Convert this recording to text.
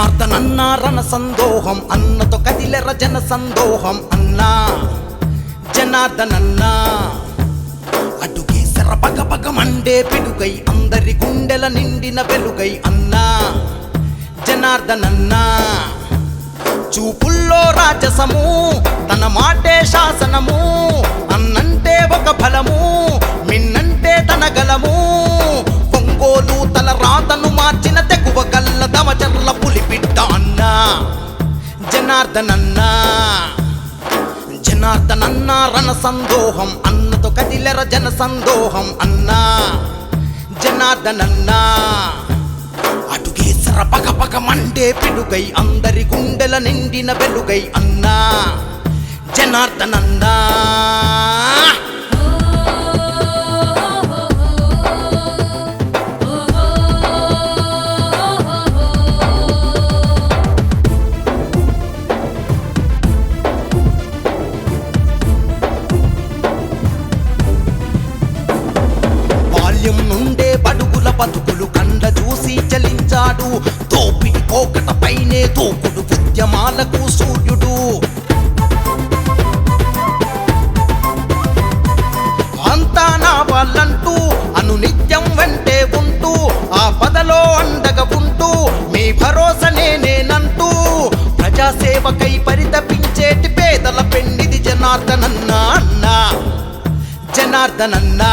జనార్దనన్నారన సందోహం అన్నతో కదిలెర జన సందోహం అన్నా. జనార్దనన్నా అటుకేసర పగ పగ మండే పిడుగై అందరి గుండెల నిండిన వెలుగై అన్నా. జనార్దనన్నా చూపుల్లో రాజసము తన మాటే శాసన జనార్దనన్నా జనార్దనన్నా రణ సందోహం అన్నతో కదిలెర జన సందోహం అన్నా. జనార్దనన్నా అటుకేసర పగ పగ మండే పిడుగై అందరి గుండెల నిండిన వెలుగై అన్నా. జనార్దనన్నా బాల్యం నుండే బడుగుల బతుకులు కండ చూసి చలించాడు. తోపిడి కోకట పైనే తోపుడు ఉద్యమాలకు సూర్యుడు. అంతా నా వాళ్ళంటూ అనునిత్యం వెంటే ఉంటూ ఆ పదలో అండగ ఉంటూ మీ భరోసా నేనేనంటూ ప్రజాసేవకై పరితపించేటి పేదల పెండిది జనార్దనన్నా అన్నా. జనార్దనన్నా.